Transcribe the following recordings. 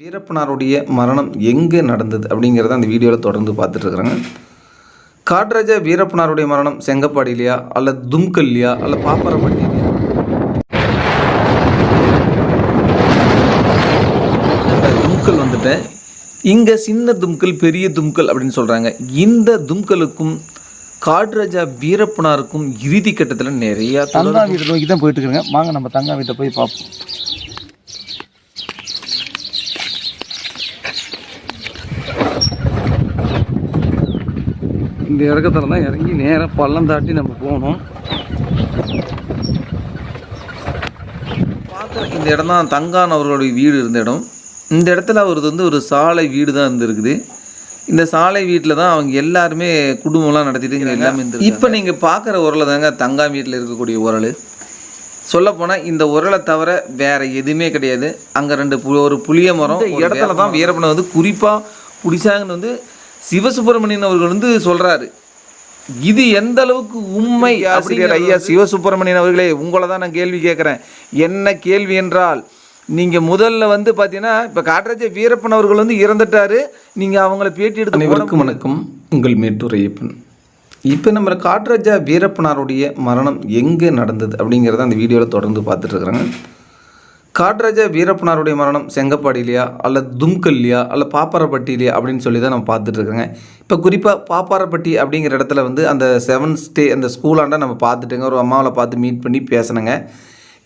வீரப்பனாருடைய மரணம் எங்கே நடந்தது அப்படிங்கிறத அந்த வீடியோவில் தொடர்ந்து பார்த்துட்ருக்குறாங்க. காட்ராஜா வீரப்பனாருடைய மரணம் செங்கப்பாடியிலையா அல்லது தும்கல்லையா அல்ல பாப்பரப்பட்டியிலையா தும்கல் வந்துட்டேன் இங்கே சின்ன தும்கல் பெரிய தும்கல் அப்படின்னு சொல்கிறாங்க இந்த தும்கலுக்கும் காட்ராஜா வீரப்பனாருக்கும் இறுதி கட்டத்தில் நிறையா தங்கா வீட்டை நோக்கி தான் போயிட்டுருக்குறேங்க. வாங்க நம்ம தங்கா வீட்டை போய் பார்ப்போம். இந்த இறக்கத்துல தான் இறங்கி நேராக பள்ளம் தாட்டி நம்ம போகணும். பார்க்குற இந்த இடம் தான் தங்கான் அவர்களுடைய வீடு இருந்த இடம். இந்த இடத்துல அவரது வந்து ஒரு சாலை வீடு தான் இருந்திருக்குது. இந்த சாலை வீட்டில் தான் அவங்க எல்லாருமே குடும்பம்லாம் நடத்திட்டு இங்கே எல்லாமே இருந்து இப்போ நீங்கள் பார்க்குற உரலை தாங்க தங்கா வீட்டில் இருக்கக்கூடிய உரல். சொல்லப்போனால் இந்த உரலை தவிர வேற எதுவுமே கிடையாது. அங்கே ரெண்டு பு ஒரு புளிய மரம் இடத்துல தான் வீரப்பனை வந்து குறிப்பாக பிடிச்சாங்கன்னு வந்து சிவசுப்பிரமணியன் அவர்கள் வந்து சொல்கிறாரு இது எந்த அளவுக்கு உண்மை ஆசிரியர் ஐயா சிவசுப்பிரமணியன் அவர்களே உங்களை தான் நான் கேள்வி கேட்குறேன். என்ன கேள்வி என்றால் நீங்கள் முதல்ல வந்து பார்த்தீங்கன்னா இப்போ காட்ராஜ வீரப்பன் அவர்கள் வந்து இறந்துட்டாரு. நீங்கள் அவங்கள பேட்டி எடுத்து அனைவருக்கும் வணக்கம். உங்கள் மேட்டூர் ஐயப்பன். இப்போ நம்ம காட்ராஜா வீரப்பனாருடைய மரணம் எங்கே நடந்தது அப்படிங்கிறத அந்த வீடியோவில் தொடர்ந்து பார்த்துட்டு இருக்கிறாங்க காட்ராஜா வீரப்பனாருடைய மரணம் செங்கப்பாடிலியா அல்ல தும்கல் தும்கல்லையா அல்ல பாப்பாரப்பட்டியிலையா அப்படின்னு சொல்லி தான் நம்ம பார்த்துட்ருக்கோங்க இப்போ குறிப்பாக பாப்பாரப்பட்டி அப்படிங்கிற இடத்துல வந்து அந்த செவன்த் ஸ்டே அந்த ஸ்கூலாண்டா நம்ம பார்த்துட்டுங்க. ஒரு அம்மாவை பார்த்து மீட் பண்ணி பேசணுங்க.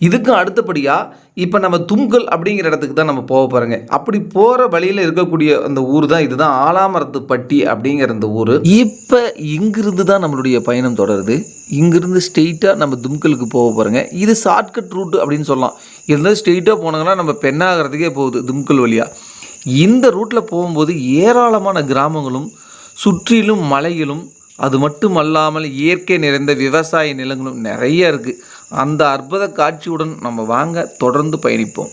இதுக்கும் அடுத்தபடியாக இப்போ நம்ம தும்கல் அப்படிங்கிற இடத்துக்கு தான் நம்ம போக போகிறோங்க அப்படி போகிற வழியில் இருக்கக்கூடிய அந்த ஊர் தான் இதுதான். ஆலாமரத்து பட்டி அப்படிங்கிற அந்த ஊர். இப்போ இங்கிருந்து தான் நம்மளுடைய பயணம் தொடருது. இங்கிருந்து ஸ்ட்ரெயிட்டாக நம்ம தும்கலுக்கு போக போகிறோங்க இது ஷார்ட்கட் ரூட் அப்படின்னு சொல்லலாம். இருந்தாலும் ஸ்ட்ரெயிட்டாக போனாங்கன்னா நம்ம பெண்ணாகிறதுக்கே போகுது தும்கல் வழியாக இந்த ரூட்டில் போகும்போது ஏராளமான கிராமங்களும் சுற்றிலும் மலைகளும் அது மட்டும் அல்லாமல் இயற்கை நிறைந்த விவசாய நிலங்களும் நிறைய இருக்குது அந்த அற்புத காட்சியுடன் நம்ம வாங்க தொடர்ந்து பயணிப்போம்.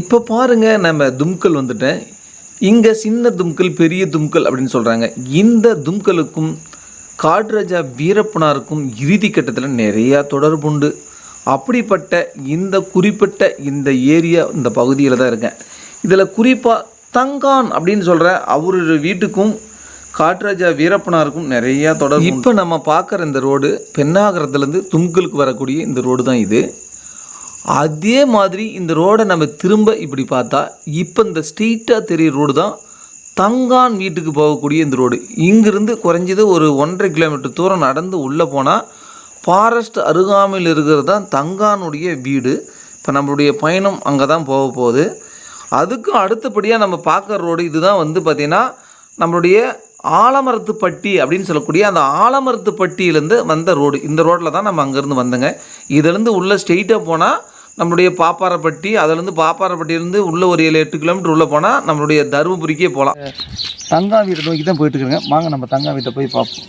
இப்போ பாருங்க நம்ம தும்கல் வந்துட்டேன். இங்கே சின்ன தும்கல் பெரிய தும்கல் அப்படின்னு சொல்கிறாங்க இந்த தும்கலுக்கும் காட்ராஜா வீரப்பனாருக்கும் இறுதி கட்டத்தில் நிறையா தொடர்பு உண்டு. அப்படிப்பட்ட இந்த குறிப்பிட்ட இந்த ஏரியா இந்த பகுதியில் தான் இருக்கேன். இதில் குறிப்பாக தங்கான் அப்படின்னு சொல்கிற அவரு வீட்டுக்கும் காட்ராஜா வீரப்பனாருக்கும் நிறையா தொடர்பு இப்போ நம்ம பார்க்குற இந்த ரோடு பெண்ணாகரத்துலேருந்து தும்கலுக்கு வரக்கூடிய இந்த ரோடு தான் இது. அதே மாதிரி இந்த ரோடை நம்ம திரும்ப இப்படி பார்த்தா இப்போ இந்த ஸ்ட்ரீட்டாக தெரிய ரோடு தான் தங்கான் வீட்டுக்கு போகக்கூடிய இந்த ரோடு. இங்கிருந்து குறைஞ்சது ஒரு ஒன்றரை கிலோமீட்டர் தூரம் நடந்து உள்ளே போனால் ஃபாரஸ்ட் அருகாமையில் இருக்கிறது தான் தங்கானுடைய வீடு. இப்போ நம்மளுடைய பயணம் அங்கே தான் போக போகுது. அதுக்கும் அடுத்தபடியாக நம்ம பார்க்குற ரோடு இதுதான் வந்து பார்த்திங்கன்னா நம்மளுடைய ஆலமரத்து பட்டி அப்படின்னு சொல்லக்கூடிய அந்த ஆலமரத்து பட்டியிலேருந்து வந்த ரோடு. இந்த ரோட்டில் தான் நம்ம அங்கேருந்து வந்தோங்க. இதுலேருந்து உள்ளே ஸ்ட்ரெயிட்டாக போனால் நம்மளுடைய பாப்பாரப்பட்டி அதுலேருந்து பாப்பாரப்பட்டியிலேருந்து உள்ளே ஒரு ஏழு எட்டு கிலோமீட்டர் உள்ளே போனால் நம்மளுடைய தருமபுரிக்கே போகலாம் தங்கா வீட்டை நோக்கி தான் போயிட்டு இருக்கிறேங்க வாங்க நம்ம தங்கா வீட்டை போய் பார்ப்போம்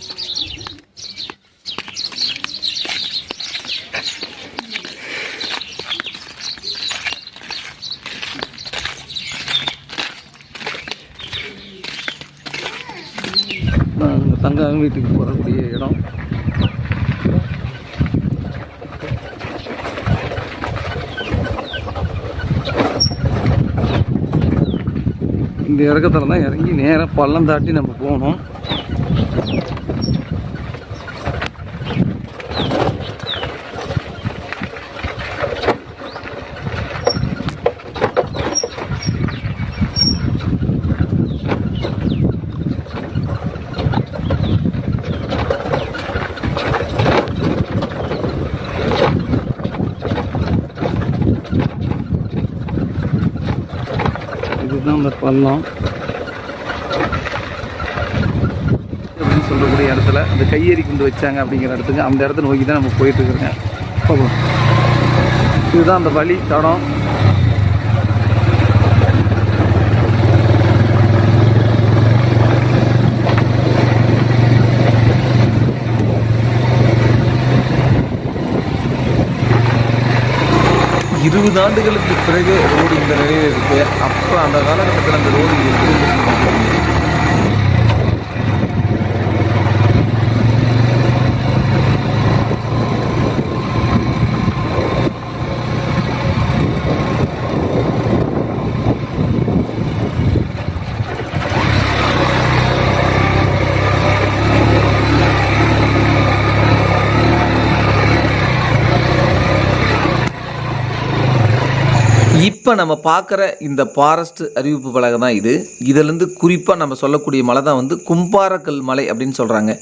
தங்க வீட்டுக்கு போகக்கூடிய இடம். இந்த இறக்கத்தில் தான் இறங்கி நேராக பள்ளம் தாட்டி நம்ம போகணும். இதுதான் அந்த பள்ளம் அப்படின்னு சொல்லக்கூடிய இடத்துல இந்த கையெறி குண்டு வச்சாங்க அப்படிங்கிற இடத்துக்கு அந்த இடத்த நோக்கி தான் நம்ம போயிட்டு இருக்கிறோங்க பார்ப்போம். இதுதான் அந்த வழி தடம். இருபது ஆண்டுகளுக்கு பிறகு ரோடு இந்த நிலையில் இருக்கு. அப்போ அந்த காலகட்டத்தில் அந்த ரோடு எப்படி இப்போ நம்ம பார்க்குற இந்த ஃபாரஸ்ட் அறிவிப்பு பலகை தான் இது. இதிலேருந்து குறிப்பாக நம்ம சொல்லக்கூடிய மலை தான் வந்து கும்பாரக்கல் மலை அப்படின்னு சொல்கிறாங்க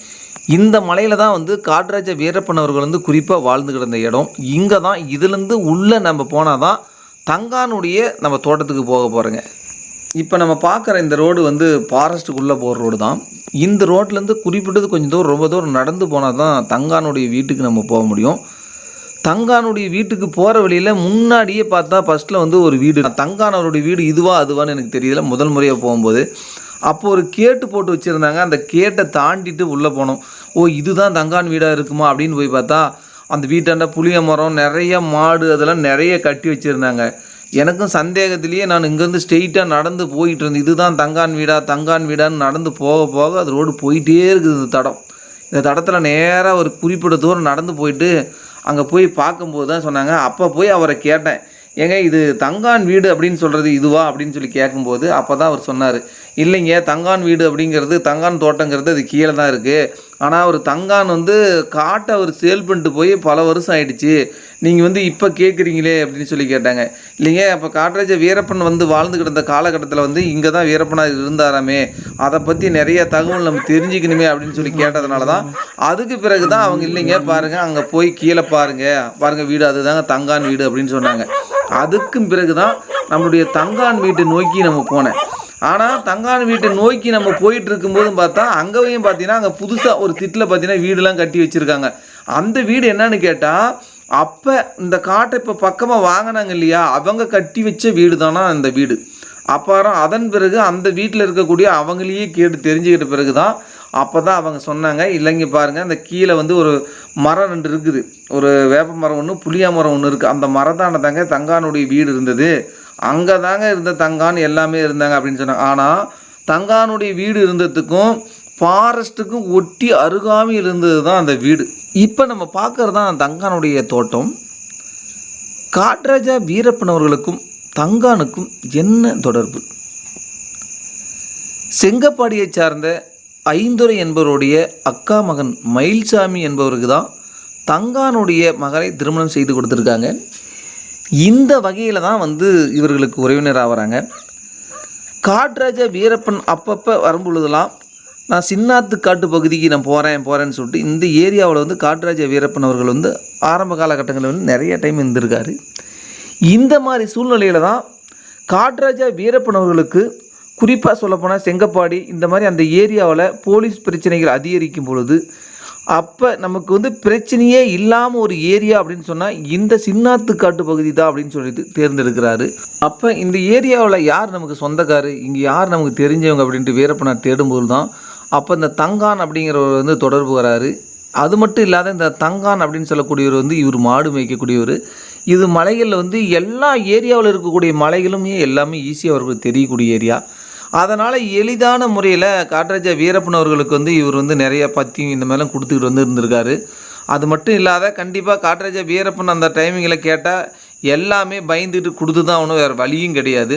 இந்த மலையில் தான் வந்து காட்ராஜ வீரப்பன் அவர்கள் வந்து குறிப்பாக வாழ்ந்து கிடந்த இடம். இங்கே தான் இதுலேருந்து உள்ளே நம்ம போனால் தான் தங்கானுடைய நம்ம தோட்டத்துக்கு போக போகிறோங்க இப்போ நம்ம பார்க்குற இந்த ரோடு வந்து ஃபாரஸ்ட்டுக்குள்ளே போகிற ரோடு தான். இந்த ரோட்லேருந்து குறிப்பிட்டது கொஞ்சம் தூரம் ரொம்ப தூரம் நடந்து போனால் தான் தங்கானுடைய வீட்டுக்கு நம்ம போக முடியும். தங்கானுடைய வீட்டுக்கு போகிற வழியில் முன்னாடியே பார்த்தா ஃபஸ்ட்டில் வந்து ஒரு வீடு. தங்கான் அவருடைய வீடு இதுவா அதுவான்னு எனக்கு தெரியல. முதல் முறையாக போகும்போது. அப்போ ஒரு கேட்டு போட்டு வச்சுருந்தாங்க. அந்த கேட்டை தாண்டிட்டு உள்ளே போனோம். ஓ இதுதான் தங்கான் வீடாக இருக்குமா? அப்படின்னு போய் பார்த்தா அந்த வீட்டாண்ட புளிய மரம் நிறைய மாடு அதெல்லாம் நிறைய கட்டி வச்சுருந்தாங்க. எனக்கும் சந்தேகத்திலேயே நான் இங்கேருந்து ஸ்ட்ரெயிட்டாக நடந்து போயிட்டு இருந்தேன். இதுதான் தங்கான் வீடா தங்கான் வீடான்னு நடந்து போக போக அது ரோடு போயிட்டே இருக்குது இந்த தடம். இந்த தடத்தில் நேராக ஒரு குறிப்பிட்ட தூரம் நடந்து போயிட்டு அங்கே போய் பார்க்கும்போது தான் சொன்னாங்க. அப்போ போய் அவரை கேட்டேன். ஏங்க இது தங்கான் வீடு அப்படின்னு சொல்கிறது இதுவா அப்படின்னு சொல்லி கேட்கும்போது அப்போ தான் அவர் சொன்னார். இல்லைங்க தங்கான் வீடு அப்படிங்கிறது தங்கான் தோட்டங்கிறது அது கீழே தான் இருக்குது ஆனால் அவர் தங்கான் வந்து காட்டை அவர் சேல் பண்ணிட்டு போய் பல வருஷம் ஆயிடுச்சு. நீங்கள் வந்து இப்போ கேட்குறீங்களே அப்படின்னு சொல்லி கேட்டாங்க. இல்லைங்க அப்போ காட்டராஜ வீரப்பன் வந்து வாழ்ந்து கிடந்த காலகட்டத்தில் வந்து இங்கே தான் வீரப்பனாக இருந்தாராமே. அதை பற்றி நிறைய தகவல் நம்ம தெரிஞ்சுக்கணுமே அப்படின்னு சொல்லி கேட்டதுனால தான் அதுக்கு பிறகு தான் அவங்க இல்லைங்க பாருங்கள் அங்கே போய் கீழே பாருங்க. பாருங்கள் வீடு அதுதாங்க தங்கான் வீடு அப்படின்னு சொன்னாங்க. அதுக்கும் பிறகு தான் நம்மளுடைய தங்கான் வீட்டை நோக்கி நம்ம போனேன். ஆனால் தங்கான வீட்டை நோக்கி நம்ம போயிட்டு இருக்கும்போதும் பார்த்தா அங்கேயும் பார்த்தீங்கன்னா அங்கே புதுசாக ஒரு திட்டில் பார்த்தீங்கன்னா வீடுலாம் கட்டி வச்சுருக்காங்க. அந்த வீடு என்னன்னு கேட்டால் அப்போ இந்த காட்டை இப்போ பக்கமாக வாங்கினாங்க இல்லையா? அவங்க கட்டி வச்ச வீடு தானா அந்த வீடு? அப்புறம் அதன் பிறகு அந்த வீட்டில் இருக்கக்கூடிய அவங்களையே கேட்டு தெரிஞ்சுக்கிட்ட பிறகு தான் அப்போ தான் அவங்க சொன்னாங்க இல்லைங்க பாருங்கள் அந்த கீழே வந்து ஒரு மரம் ரெண்டு இருக்குது. ஒரு வேப்ப மரம் ஒன்று புளியா மரம் ஒன்று இருக்குது அந்த மரத்தான தாங்க தங்கானுடைய வீடு இருந்தது. அங்கே தாங்க இருந்த தங்கான் எல்லாமே இருந்தாங்க அப்படின்னு சொன்னாங்க. ஆனால் தங்கானுடைய வீடு இருந்ததுக்கும் ஃபாரஸ்ட்டுக்கும் ஒட்டி அருகாமி இருந்தது தான் அந்த வீடு. இப்போ நம்ம பார்க்குறது தான் தங்கானுடைய தோட்டம். காட்ராஜா வீரப்பன் அவர்களுக்கும் தங்கானுக்கும் என்ன தொடர்பு? செங்கப்பாடியைச் சார்ந்த ஐந்துரை என்பவருடைய அக்கா மகன் மயில்சாமி என்பவருக்கு தான் தங்கானுடைய மகளை திருமணம் செய்து கொடுத்துருக்காங்க. இந்த வகையில் தான் வந்து இவர்களுக்கு உறவினர் ஆகிறாங்க காட்ராஜ வீரப்பன் அப்பப்போ வரும்பொழுதெல்லாம் நான் சின்னாத்து காட்டு பகுதிக்கு நான் போகிறேன் போகிறேன்னு சொல்லிட்டு இந்த ஏரியாவில் வந்து காட்ராஜ வீரப்பன் அவர்கள் வந்து ஆரம்ப காலகட்டங்களில் வந்து நிறைய டைம் இருந்திருக்காரு. இந்த மாதிரி சூழ்நிலையில் தான் காட்ராஜா வீரப்பன் அவர்களுக்கு குறிப்பாக சொல்லப்போனால் செங்கப்பாடி இந்த மாதிரி அந்த ஏரியாவில் போலீஸ் பிரச்சனைகள் அதிகரிக்கும் பொழுது அப்போ நமக்கு வந்து பிரச்சனையே இல்லாமல் ஒரு ஏரியா அப்படின்னு சொன்னால் இந்த சின்னாத்து காட்டு பகுதி தான் அப்படின்னு சொல்லிட்டு தேர்ந்தெடுக்கிறாரு. அப்போ இந்த ஏரியாவில் யார் நமக்கு சொந்தக்காரு? இங்கே யார் நமக்கு தெரிஞ்சவங்க அப்படின்ட்டு வீரப்பனார் தேடும்போது தான் அப்போ இந்த தங்கான் அப்படிங்கிறவர் வந்து தொடர்பு வராரு. அது மட்டும் இல்லாத இந்த தங்கான் அப்படின்னு சொல்லக்கூடியவர் வந்து இவர் மாடு மேய்க்கக்கூடியவர். இது மலைகளில் வந்து எல்லா ஏரியாவில் இருக்கக்கூடிய மலைகளுமே எல்லாமே ஈஸியாக அவருக்கு தெரியக்கூடிய ஏரியா. அதனால் எளிதான முறையில் காட்ராஜா வீரப்பன் அவர்களுக்கு வந்து இவர் வந்து நிறைய பத்தியும் இந்த மாதிரிலாம் கொடுத்துக்கிட்டு வந்து இருந்திருக்காரு. அது மட்டும் இல்லாத கண்டிப்பாக காட்ராஜா வீரப்பன் அந்த டைமிங்கில் கேட்டால் எல்லாமே பயந்துட்டு கொடுத்து தான் ஒன்றும் வேறு வழியும் கிடையாது.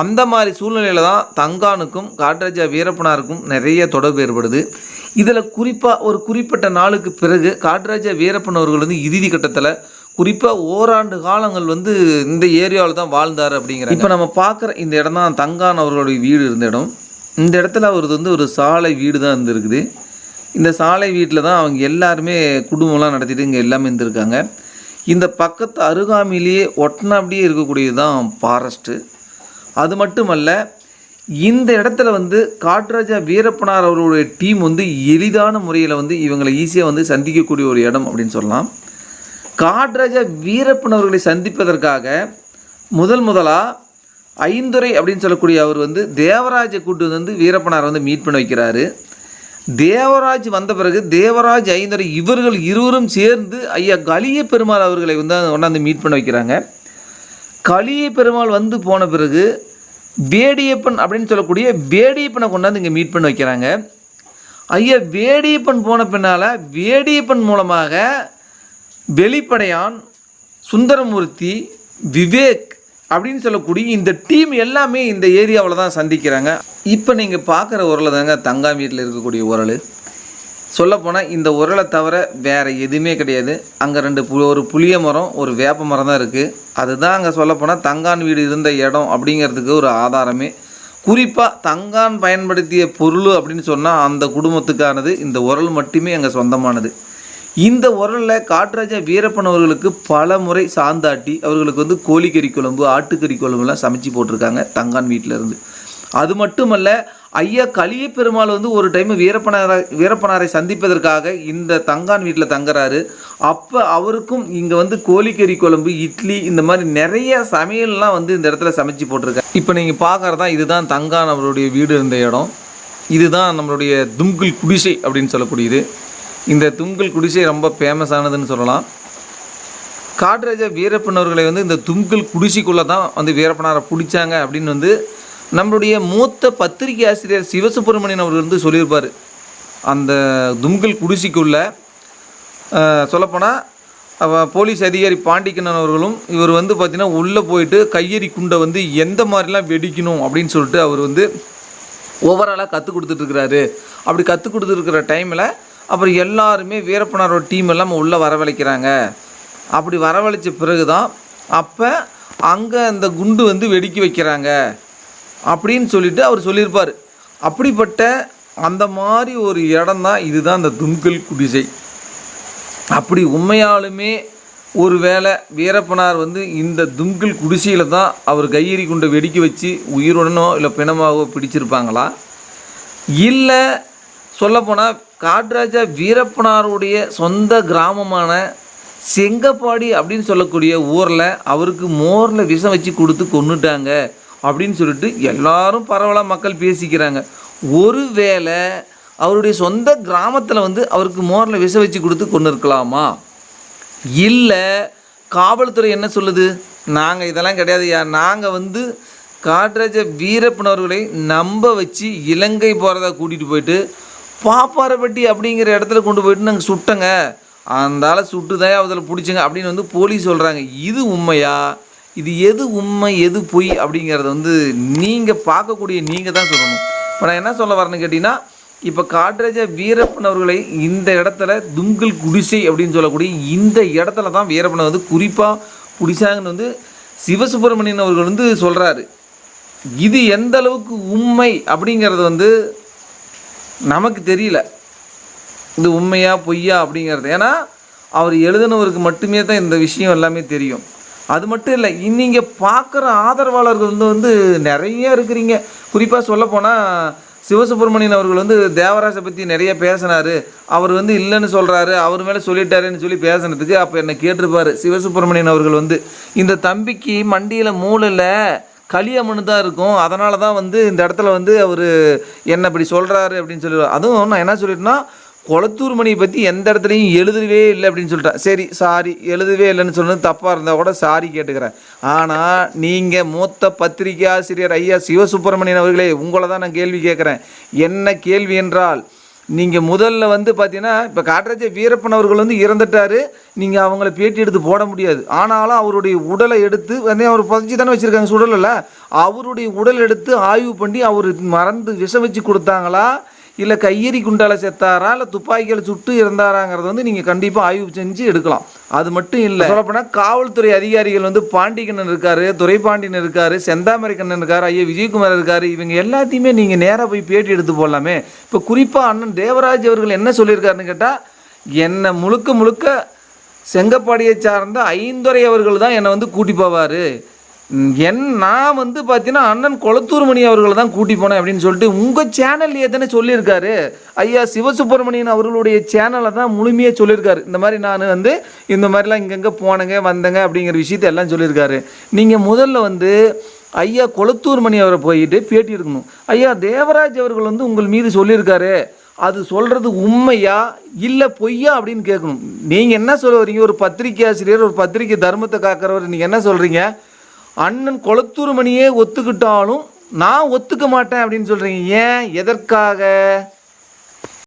அந்த மாதிரி சூழ்நிலையில் தான் தங்கானுக்கும் காட்ராஜா வீரப்பனாருக்கும் நிறைய தொடர்பு ஏற்படுது. இதில் குறிப்பாக ஒரு குறிப்பிட்ட நாளுக்கு பிறகு காட்ராஜா வீரப்பன் அவர்கள் வந்து இறுதி கட்டத்தில் குறிப்பாக ஓராண்டு காலங்கள் வந்து இந்த ஏரியாவில் தான் வாழ்ந்தார் அப்படிங்கிற இப்போ நம்ம பார்க்குற இந்த இடம் தான் தங்கான் அவர்களுடைய வீடு இருந்த இடம். இந்த இடத்துல அவரது வந்து ஒரு சாலை வீடு தான் இருந்திருக்குது. இந்த சாலை வீட்டில் தான் அவங்க எல்லாருமே குடும்பம்லாம் நடத்திட்டு இங்கே எல்லாமே இருந்திருக்காங்க. இந்த பக்கத்து அருகாமையிலேயே ஒட்டின அப்படியே இருக்கக்கூடியது தான் ஃபாரஸ்ட்டு அது மட்டுமல்ல இந்த இடத்துல வந்து காட்ராஜா வீரப்பனார் அவர்களுடைய டீம் வந்து எளிதான முறையில் வந்து இவங்களை ஈஸியாக வந்து சந்திக்கக்கூடிய ஒரு இடம் அப்படின்னு சொல்லலாம். காட்ராஜா வீரப்பன் அவர்களை சந்திப்பதற்காக முதல் முதலாக ஐந்துரை அப்படின்னு சொல்லக்கூடிய அவர் வந்து தேவராஜை கூட்டு வந்து வீரப்பனார் வந்து மீட் பண்ண வைக்கிறாரு. தேவராஜ் வந்த பிறகு தேவராஜ் ஐந்துரை இவர்கள் இருவரும் சேர்ந்து ஐயா கலிய பெருமாள் அவர்களை வந்து கொண்டாந்து மீட் பண்ண வைக்கிறாங்க. கலிய பெருமாள் வந்து போன பிறகு வேடியப்பன் அப்படின்னு சொல்லக்கூடிய வேடியப்பனை கொண்டாந்து இங்கே மீட் பண்ண வைக்கிறாங்க. ஐயா வேடியப்பன் போன பின்னால் வேடியப்பன் மூலமாக வெளிப்படையான் சுந்தரமூர்த்தி விவேக் அப்படின்னு சொல்லக்கூடிய இந்த டீம் எல்லாமே இந்த ஏரியாவில் தான் சந்திக்கிறாங்க. இப்போ நீங்கள் பார்க்குற உரலை தாங்க தங்கா வீட்டில் இருக்கக்கூடிய உரல். சொல்லப்போனால் இந்த உரலை தவிர வேறு எதுவுமே கிடையாது. அங்கே ரெண்டு பு ஒரு புளிய மரம் ஒரு வேப்ப மரம் தான் இருக்குது அதுதான் அங்கே சொல்லப்போனால் தங்கான் வீடு இருந்த இடம் அப்படிங்கிறதுக்கு ஒரு ஆதாரமே. குறிப்பாக தங்கான் பயன்படுத்திய பொருள் அப்படின்னு சொன்னால் அந்த குடும்பத்துக்கானது இந்த உரல் மட்டுமே அங்கே சொந்தமானது. இந்த உரலில் காட்ராஜா வீரப்பன் அவர்களுக்கு பல முறை சாந்தாட்டி அவர்களுக்கு வந்து கோழிக்கறி குழம்பு ஆட்டுக்கறி குழம்புலாம் சமைச்சு போட்டிருக்காங்க தங்கான் வீட்டில் இருந்து. அது மட்டுமல்ல ஐயா கலிய பெருமாள் வந்து ஒரு டைம் வீரப்பனாரை வீரப்பனாரை சந்திப்பதற்காக இந்த தங்கான் வீட்டில் தங்குறாரு. அப்போ அவருக்கும் இங்கே வந்து கோழிக்கறி குழம்பு இட்லி இந்த மாதிரி நிறைய சமையல்லாம் வந்து இந்த இடத்துல சமைச்சு போட்டிருக்காங்க இப்போ நீங்கள் பார்க்குறதா இதுதான் தங்கான் அவருடைய வீடு இருந்த இடம். இதுதான் நம்மளுடைய தும்கில் குடிசை அப்படின்னு சொல்லக்கூடியது. இந்த தும்கல் குடிசை ரொம்ப ஃபேமஸானதுன்னு சொல்லலாம். காட்ராஜா வீரப்பன் அவர்களை வந்து இந்த தும்கல் குடிசைக்குள்ளே தான் வந்து வீரப்பனாரை பிடிச்சாங்க அப்படின்னு வந்து நம்மளுடைய மூத்த பத்திரிகை ஆசிரியர் சிவசுப்பிரமணியன் அவர் வந்து சொல்லியிருப்பார். அந்த தும்கல் குடிசைக்குள்ளே சொல்லப்போனால் போலீஸ் அதிகாரி பாண்டிக்கண்ணன் அவர்களும் இவர் வந்து பார்த்திங்கன்னா உள்ளே போயிட்டு கையெறி குண்டை வந்து எந்த மாதிரிலாம் வெடிக்கணும் அப்படின்னு சொல்லிட்டு அவர் வந்து ஓவராலாக கற்றுக் கொடுத்துட்ருக்கிறாரு அப்படி கற்றுக் கொடுத்துருக்கிற டைமில் அப்புறம் எல்லாருமே வீரப்பனாரோட டீம் எல்லாம் உள்ளே வரவழைக்கிறாங்க. அப்படி வரவழைச்ச பிறகு தான் அப்போ அங்கே அந்த குண்டு வந்து வெடிக்க வைக்கிறாங்க. அப்படின்னு சொல்லிட்டு அவர் சொல்லியிருப்பார். அப்படிப்பட்ட அந்த மாதிரி ஒரு இடம் தான் இதுதான் இந்த தும்கல் குடிசை. அப்படி உண்மையாலுமே ஒரு வேளை வீரப்பனார் வந்து இந்த தும்கில் குடிசையில் தான் அவர் கையெறி குண்டை வெடிக்க வச்சு உயிருடனோ இல்லை பிணமாகவோ பிடிச்சிருப்பாங்களா? இல்லை சொல்லப்போனால் காட்ராஜா வீரப்பனாருடைய சொந்த கிராமமான செங்கப்பாடி அப்படின்னு சொல்லக்கூடிய ஊரில் அவருக்கு மோரில் விஷம் வச்சு கொடுத்து கொண்டுட்டாங்க அப்படின்னு சொல்லிட்டு எல்லாரும் பரவலாக மக்கள் பேசிக்கிறாங்க. ஒரு வேளை அவருடைய சொந்த கிராமத்தில் வந்து அவருக்கு மோரில் விஷம் வச்சு கொடுத்து கொண்டு இருக்கலாமா இல்லை காவல்துறை என்ன சொல்லுது? நாங்கள் இதெல்லாம் கிடையாது யா நாங்கள் வந்து காட்ராஜ வீரப்பனவர்களை நம்ப வச்சு இலங்கை போகிறதா கூட்டிகிட்டு போயிட்டு பாப்பாரப்பட்டி அப்படிங்கிற இடத்துல கொண்டு போயிட்டு நாங்கள் சுட்டங்க. அந்தால சுட்டுதான் அதில் பிடிச்சங்க அப்படின்னு வந்து போலீஸ் சொல்கிறாங்க இது உண்மையா? இது எது உண்மை? எது பொய்? அப்படிங்கிறத வந்து நீங்கள் பார்க்கக்கூடிய நீங்கள் தான் சொல்லணும். இப்போ நான் என்ன சொல்ல வரேன்னு கேட்டிங்கன்னா இப்போ காட்ராஜா வீரப்பன் அவர்களை இந்த இடத்துல தும்கல் குடிசை அப்படின்னு சொல்லக்கூடிய இந்த இடத்துல தான் வீரப்பனை வந்து குறிப்பாக பிடிச்சாங்கன்னு வந்து சிவசுப்பிரமணியன் அவர்கள் வந்து சொல்கிறாரு இது எந்த அளவுக்கு உண்மை அப்படிங்கிறது வந்து நமக்கு தெரியல. இது உண்மையா பொய்யா அப்படிங்கிறது. ஏன்னா அவர் எழுதினவருக்கு மட்டுமே தான் இந்த விஷயம் எல்லாமே தெரியும். அது மட்டும் இல்லை நீங்கள் பார்க்குற ஆதரவாளர்கள் வந்து வந்து நிறைய இருக்கிறீங்க. குறிப்பாக சொல்லப்போனால் சிவசுப்பிரமணியன் அவர்கள் வந்து தேவராஜை பற்றி நிறைய பேசினார். அவர் வந்து இல்லைன்னு சொல்கிறாரு அவர் மேலே சொல்லிட்டாருன்னு சொல்லி பேசுனதுக்கு அப்போ என்னை கேட்டிருப்பார் சிவசுப்பிரமணியன் அவர்கள் வந்து. இந்த தம்பிக்கு மண்டியில் மூளையில் களியம்மனு தான் இருக்கும். அதனால தான் வந்து இந்த இடத்துல வந்து அவர் என்ன இப்படி சொல்கிறாரு அப்படின்னு சொல்லி அதுவும் நான் என்ன சொல்லிட்டேன்னா கொளத்தூர் மணியை பற்றி எந்த இடத்துலையும் எழுதவே இல்லை அப்படின்னு சொல்லிட்டேன். சரி சாரி எழுதவே இல்லைன்னு சொன்னது தப்பாக இருந்தால் கூட சாரி கேட்டுக்கிறேன். ஆனால் நீங்கள் மூத்த பத்திரிகை ஆசிரியர் ஐயா சிவசுப்பிரமணியன் அவர்களே உங்களை தான் நான் கேள்வி கேட்குறேன். என்ன கேள்வி என்றால் நீங்கள் முதல்ல வந்து பார்த்தீங்கன்னா இப்போ காட்ராஜ வீரப்பன் அவர்கள் வந்து இறந்துட்டாரு. நீங்கள் அவங்கள பேட்டி எடுத்து போட முடியாது. ஆனாலும் அவருடைய உடலை எடுத்து வந்து அவர் புதைச்சி தானே வச்சுருக்காங்க சுடலில் அவருடைய உடல் எடுத்து ஆய்வு பண்ணி அவர் மறந்து விஷம் வச்சு கொடுத்தாங்களா? இல்லை கையெறி குண்டால செத்தாரா இல்லை துப்பாக்கியில் சுட்டு இறந்தாராங்கிறது வந்து நீங்கள் கண்டிப்பாக ஆய்வு செஞ்சு எடுக்கலாம். அது மட்டும் இல்லை. சொல்லப்போனால் காவல்துறை அதிகாரிகள் வந்து பாண்டிக்கண்ணன் இருக்கார் துரைபாண்டியன் இருக்கார் செந்தாமரை கண்ணன் ஐயா விஜயகுமார் இருக்கார் இவங்க எல்லாத்தையுமே நீங்கள் நேராக போய் பேட்டி எடுத்து போடலாமே. இப்போ குறிப்பாக அண்ணன் தேவராஜ் அவர்கள் என்ன சொல்லியிருக்காருன்னு கேட்டால் என்னை முழுக்க முழுக்க செங்கப்பாடியை சார்ந்த ஐந்துரை அவர்கள் தான் என்னை வந்து கூட்டி போவார். என் நான் வந்து பார்த்தீங்கன்னா அண்ணன் கொளத்தூர் மணி அவர்களை தான் கூட்டி போனேன் அப்படின்னு சொல்லிட்டு உங்கள் சேனல்லையே தானே சொல்லியிருக்காரு. ஐயா சிவசுப்பிரமணியன் அவர்களுடைய சேனலை தான் முழுமையாக சொல்லியிருக்காரு. இந்த மாதிரி நான் வந்து இந்த மாதிரிலாம் இங்கங்கே போனேங்க வந்தேங்க அப்படிங்கிற விஷயத்தை எல்லாம் சொல்லியிருக்காரு. நீங்கள் முதல்ல வந்து ஐயா கொளத்தூர் மணி அவரை போயிட்டு பேட்டி எடுக்கணும். ஐயா தேவராஜ் அவர்கள் வந்து உங்கள் மீது சொல்லியிருக்காரு. அது சொல்கிறது உண்மையா இல்லை பொய்யா அப்படின்னு கேட்கணும். நீங்கள் என்ன சொல்ல வரீங்க? ஒரு பத்திரிக்கை ஆசிரியர் ஒரு பத்திரிக்கை தர்மத்தை காக்கிறவர் நீங்கள் என்ன சொல்கிறீங்க அண்ணன் கொளத்தூர் மணியே ஒத்துக்கிட்டாலும் நான் ஒத்துக்க மாட்டேன் அப்படின்னு சொல்கிறீங்க ஏன்? எதற்காக?